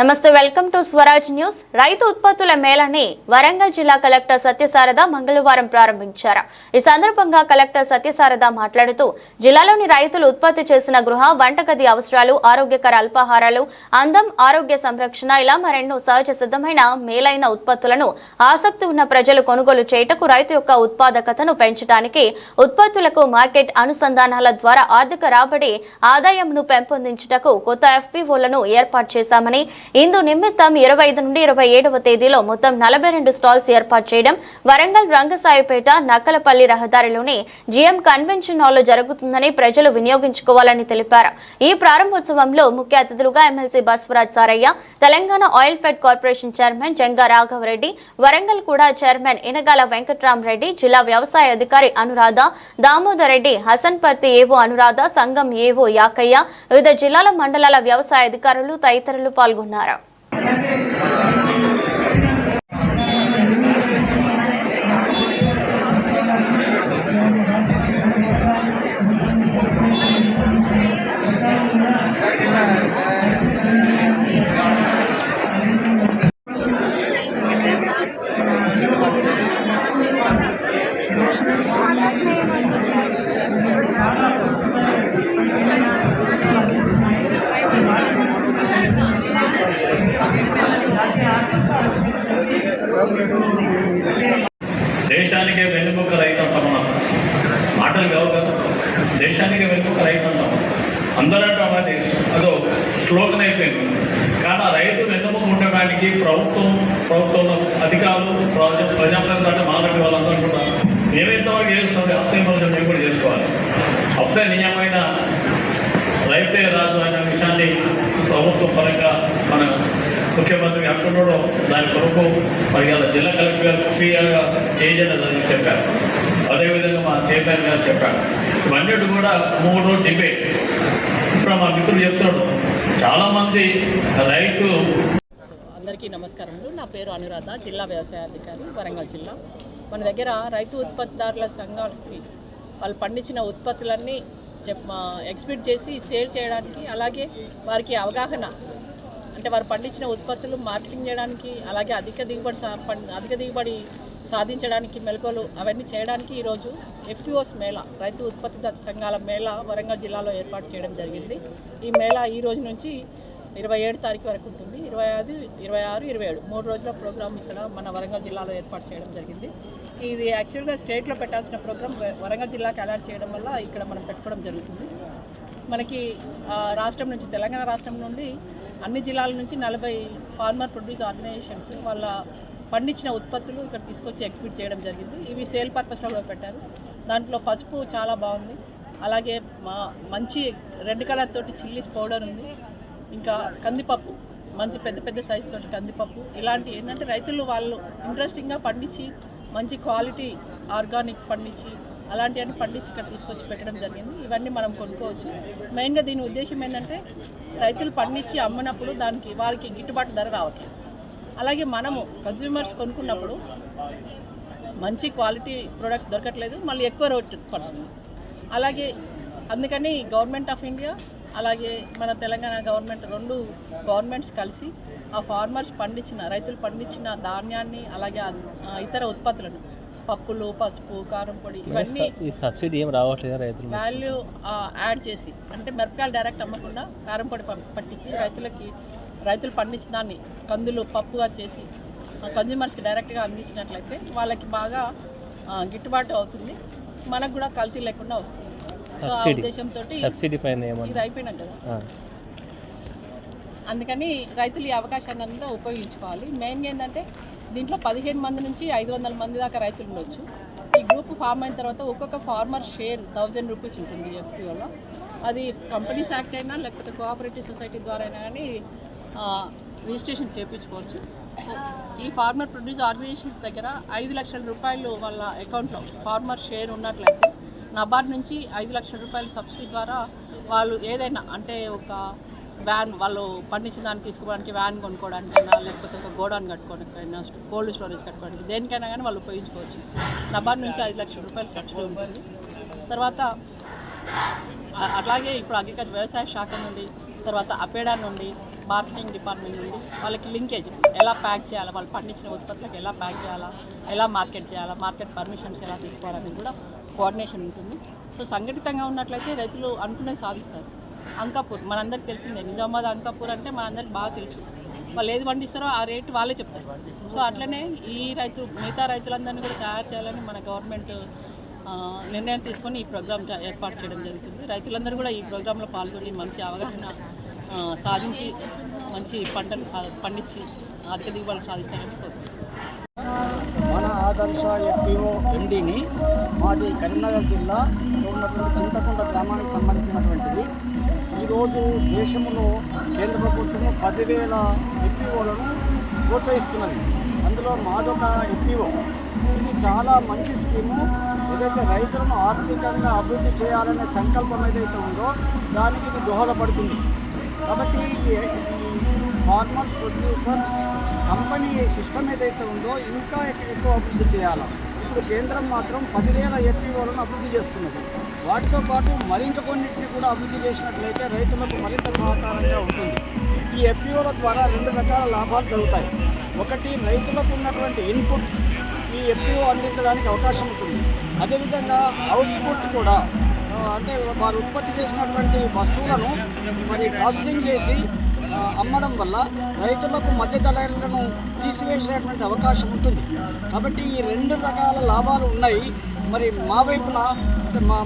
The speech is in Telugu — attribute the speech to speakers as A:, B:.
A: నమస్తే వెల్కమ్ టు స్వరాజ్ న్యూస్. రైతు ఉత్పత్తుల మేళాని వరంగల్ జిల్లా కలెక్టర్ సత్యసారద మంగళవారం ప్రారంభించారు. ఈ సందర్భంగా కలెక్టర్ సత్యసారద మాట్లాడుతూ జిల్లాలోని రైతులు ఉత్పత్తి చేసిన గృహ వంటగది అవసరాలు ఆరోగ్యకర అల్పాహారాలు అందం ఆరోగ్య సంరక్షణ ఇలా మరెన్నో సహజ సిద్ధమైన మేలైన ఉత్పత్తులను ఆసక్తి ఉన్న ప్రజలు కొనుగోలు చేయుటకు రైతు యొక్క ఉత్పాదకతను పెంచడానికి ఉత్పత్తులకు మార్కెట్ అనుసంధానాల ద్వారా ఆర్థిక రాబడి ఆదాయంను పెంపొందించుటకు కొత్త ఎఫ్పీఓలను ఏర్పాటు చేశామని ఇందు నిమిత్తం ఇరవై ఐదు నుండి ఇరవై ఏడవ తేదీలో మొత్తం నలభై రెండు స్టాల్స్ ఏర్పాటు చేయడం వరంగల్ రంగసాయిపేట నక్కలపల్లి రహదారిలోని జిఎం కన్వెన్షన్ హాల్లో జరుగుతుందని ప్రజలు వినియోగించుకోవాలని తెలిపారు. ఈ ప్రారంభోత్సవంలో ముఖ్య అతిథులుగా MLC Basvaraj Saraiah Telangana oil fed corporation chairman Janga Raghava Reddy Warangal KUDA chairman Inagala Venkatrama Reddy జిల్లా వ్యవసాయ అధికారి అనురాధ దామోదర్ రెడ్డి హసన్పర్తి ఏవో అనురాధ సంఘం ఏవో యాకయ్య వివిధ జిల్లాల మండలాల వ్యవసాయ అధికారులు తదితరులు పాల్గొన్నారు.
B: పేర్కొన్నారు దేశానికే వెన్నుముక రైతు అంటాం మనం మాటలు కావు కదా. దేశానికే వెన్నుముక రైతు అంటాం అందరంటే అది అదో శ్లోకం అయిపోయింది. కానీ ఆ రైతు వెన్నుముక ఉండడానికి ప్రభుత్వం ప్రభుత్వంలో అధికారులు ప్రజా ప్రజాప్రతినిధులు అంటే మాట్లాడే వాళ్ళందరూ కూడా మేమెంతవరకు చేస్తుంది అప్తే మనుషులు కూడా చేసుకోవాలి. అప్పుడే నిజమైన రైతే రా అనే విషయాన్ని ప్రభుత్వ పరంగా మన ముఖ్యమంత్రి అంటున్నాడు. దాని కొరకు మరి అలా జిల్లా కలెక్టర్ గారు క్లియర్గా చేయండి చెప్పారు. అదేవిధంగా మా చైర్మన్ గారు చెప్పారు. ఇవన్నీ కూడా మూడు డిబేట్. ఇప్పుడు మా మిత్రులు చెప్తున్నాడు. చాలామంది రైతు
C: అందరికీ నమస్కారములు. నా పేరు అనురాధ జిల్లా వ్యవసాయ అధికారి వరంగల్ జిల్లా. మన దగ్గర రైతు ఉత్పత్తిదారుల సంఘాలకి వాళ్ళు పండించిన ఉత్పత్తులన్నీ చెప్ ఎగ్జిబిట్ చేసి సేల్ చేయడానికి అలాగే వారికి అవగాహన అంటే వారు పండించిన ఉత్పత్తులు మార్కెటింగ్ చేయడానికి అలాగే అధిక దిగుబడి సా- అధిక దిగుబడి సాధించడానికి మెలకువలు అవన్నీ చేయడానికి ఈరోజు ఎఫ్పిఓస్ మేళా రైతు ఉత్పత్తి సంఘాల మేళా వరంగల్ జిల్లాలో ఏర్పాటు చేయడం జరిగింది. ఈ మేళా ఈ రోజు నుంచి ఇరవై ఏడు తారీఖు వరకు ఉంటుంది. ఇరవై ఐదు ఇరవై ఆరు ఇరవై ఏడు. మూడు రోజుల ప్రోగ్రామ్ ఇక్కడ మన వరంగల్ జిల్లాలో ఏర్పాటు చేయడం జరిగింది. ఇది యాక్చువల్గా స్టేట్లో పెట్టాల్సిన ప్రోగ్రామ్ వరంగల్ జిల్లాకి అలాట్ చేయడం వల్ల ఇక్కడ మనం పెట్టుకోవడం జరుగుతుంది. మనకి రాష్ట్రం నుంచి తెలంగాణ రాష్ట్రం నుండి అన్ని జిల్లాల నుంచి నలభై ఫార్మర్ ప్రొడ్యూస్ ఆర్గనైజేషన్స్ వాళ్ళ పండించిన ఉత్పత్తులు ఇక్కడ తీసుకొచ్చి ఎగ్జిబిట్ చేయడం జరిగింది. ఇవి సేల్ పర్పస్లో కూడా పెట్టారు. దాంట్లో పసుపు చాలా బాగుంది. అలాగే మా మంచి రెడ్ కలర్ తోటి చిల్లీస్ పౌడర్ ఉంది. ఇంకా కందిపప్పు మంచి పెద్ద పెద్ద సైజ్ తోటి కందిపప్పు. ఇలాంటి ఏంటంటే రైతులు వాళ్ళు ఇంట్రెస్టింగ్గా పండించి మంచి క్వాలిటీ ఆర్గానిక్ పండించి అలాంటివన్నీ పండించి ఇక్కడ తీసుకొచ్చి పెట్టడం జరిగింది. ఇవన్నీ మనం కొనుక్కోవచ్చు. మెయిన్గా దీని ఉద్దేశం ఏంటంటే రైతులు పండించి అమ్మినప్పుడు దానికి వారికి గిట్టుబాటు ధర రావట్లేదు. అలాగే మనము కన్జ్యూమర్స్ కొనుక్కున్నప్పుడు మంచి క్వాలిటీ ప్రోడక్ట్ దొరకట్లేదు మళ్ళీ ఎక్కువ రేట్ పడుతుంది. అలాగే అందుకని గవర్నమెంట్ ఆఫ్ ఇండియా అలాగే మన తెలంగాణ గవర్నమెంట్ రెండు గవర్నమెంట్స్ కలిసి ఆ ఫార్మర్స్ పండించిన రైతులు పండించిన ధాన్యాన్ని అలాగే ఇతర ఉత్పత్తులను పప్పులు పసుపు కారం పొడి ఇవన్నీ
D: సబ్సిడీ ఏం రావట్లేదు రైతులు
C: వాల్యూ యాడ్ చేసి అంటే మిరపకాయలు డైరెక్ట్ అమ్మకుండా కారం పొడి పట్టించి రైతులకి రైతులు పండించిన దాన్ని కందులు పప్పుగా చేసి కన్జ్యూమర్స్కి డైరెక్ట్గా అందించినట్లయితే వాళ్ళకి బాగా గిట్టుబాటు అవుతుంది. మనకు కూడా కల్తీ లేకుండా వస్తుంది. సో ఆ. ఉద్దేశంతో
D: సబ్సిడీ పైన
C: ఇది అయిపోయినాం కదా. అందుకని రైతులు ఈ అవకాశాన్ని అంతా ఉపయోగించుకోవాలి. మెయిన్గా ఏంటంటే దీంట్లో పదిహేను మంది నుంచి ఐదు వందల మంది దాకా రైతులు ఉండొచ్చు. ఈ గ్రూప్ ఫామ్ అయిన తర్వాత ఒక్కొక్క ఫార్మర్ షేర్ థౌజండ్ రూపీస్ ఉంటుంది ఎఫ్పిఓలో. అది కంపెనీస్ యాక్ట్ అయినా లేకపోతే కోఆపరేటివ్ సొసైటీ ద్వారా అయినా కానీ రిజిస్ట్రేషన్ చేయించుకోవచ్చు ఈ ఫార్మర్ ప్రొడ్యూస్ ఆర్గనైజేషన్స్ దగ్గర ఐదు లక్షల రూపాయలు వాళ్ళ అకౌంట్లో ఫార్మర్ షేర్ ఉన్నట్లయితే నబార్డ్ నుంచి ఐదు లక్షల రూపాయల సబ్సిడీ ద్వారా వాళ్ళు ఏదైనా అంటే ఒక వ్యాన్ వాళ్ళు పండించిన దాన్ని తీసుకోవడానికి వ్యాన్ కొనుక్కోవడానికైనా లేకపోతే ఒక గోడౌన్ కట్టుకోవడానికైనా కోల్డ్ స్టోరేజ్ కట్టుకోవడానికి దేనికైనా కానీ వాళ్ళు ఉపయోగించుకోవచ్చు. నబార్డ్ నుంచి ఐదు లక్షల రూపాయలు సబ్సిడీ ఉంటుంది. తర్వాత అట్లాగే ఇప్పుడు అగ్రికల్చర్ వ్యవసాయ శాఖ నుండి తర్వాత అపేడా నుండి మార్కెటింగ్ డిపార్ట్మెంట్ నుండి వాళ్ళకి లింకేజ్. ఎలా ప్యాక్ చేయాలా? వాళ్ళు పండించిన ఉత్పత్తులకు ఎలా ప్యాక్ చేయాలా? ఎలా మార్కెట్ చేయాలా? మార్కెట్ పర్మిషన్స్ ఎలా తీసుకోవాలని కూడా కోఆర్డినేషన్ ఉంటుంది. సో సంఘటితంగా ఉన్నట్లయితే రైతులు అనుకునేది సాధిస్తారు. అంకాపూర్. మనందరికి తెలిసిందే. నిజామాబాద్ అంకాపూర్ అంటే మనందరికి బాగా తెలుసు. వాళ్ళు ఏది పండిస్తారో ఆ రేటు వాళ్ళే చెప్తారు. సో అట్లనే ఈ రైతు మిగతా రైతులందరినీ కూడా తయారు చేయాలని మన గవర్నమెంట్ నిర్ణయం తీసుకొని ఈ ప్రోగ్రామ్ ఏర్పాటు చేయడం జరుగుతుంది. రైతులందరూ కూడా ఈ ప్రోగ్రాంలో పాల్గొని మంచి అవగాహన సాధించి మంచి పంటలు సా పండించి అధిక దిగుబడులు సాధించాలని కోరుతున్నాను
E: ఆదర్శ ఎఫ్పిఓ ఎండిని మాది కరీంనగర్ జిల్లా ఉన్నటువంటి చింతకొండ గ్రామానికి సంబంధించినటువంటిది. ఈరోజు దేశంలో కేంద్ర ప్రభుత్వం పదివేల ఎఫ్పిఓలను ప్రోత్సహిస్తున్నది. అందులో మాదొక ఎఫ్పిఓ. ఇది చాలా మంచి స్కీము. ఏదైతే రైతులను ఆర్థికంగా అభివృద్ధి చేయాలనే సంకల్పం ఏదైతే ఉందో దానికి ఇది దోహదపడుతుంది. కాబట్టి ఫార్మర్స్ ప్రొడ్యూసర్ కంపెనీ సిస్టమ్ ఏదైతే ఉందో ఇంకా ఎక్కువ అభివృద్ధి చేయాలి? ఇప్పుడు కేంద్రం మాత్రం పదివేల ఎఫ్పిఓలను అభివృద్ధి చేస్తున్నది. వాటితో పాటు మరింక కొన్నింటిని కూడా అభివృద్ధి చేసినట్లయితే రైతులకు మరింత సహకారంగా ఉంటుంది. ఈ ఎఫ్పిఓల ద్వారా రెండు రకాల లాభాలు జరుగుతాయి. ఒకటి రైతులకు ఉన్నటువంటి ఇన్పుట్ ఈ ఎఫ్పిఓ అందించడానికి అవకాశం ఉంటుంది. అదేవిధంగా అవుట్పుట్ కూడా అంటే వారు ఉత్పత్తి చేసినటువంటి వస్తువులను మరి ప్రాసెసింగ్ చేసి అమ్మడం వల్ల రైతులకు మధ్య దళారులను తీసివేసేటువంటి అవకాశం ఉంటుంది. కాబట్టి ఈ రెండు రకాల లాభాలు ఉన్నాయి. మరి మా వైపున మా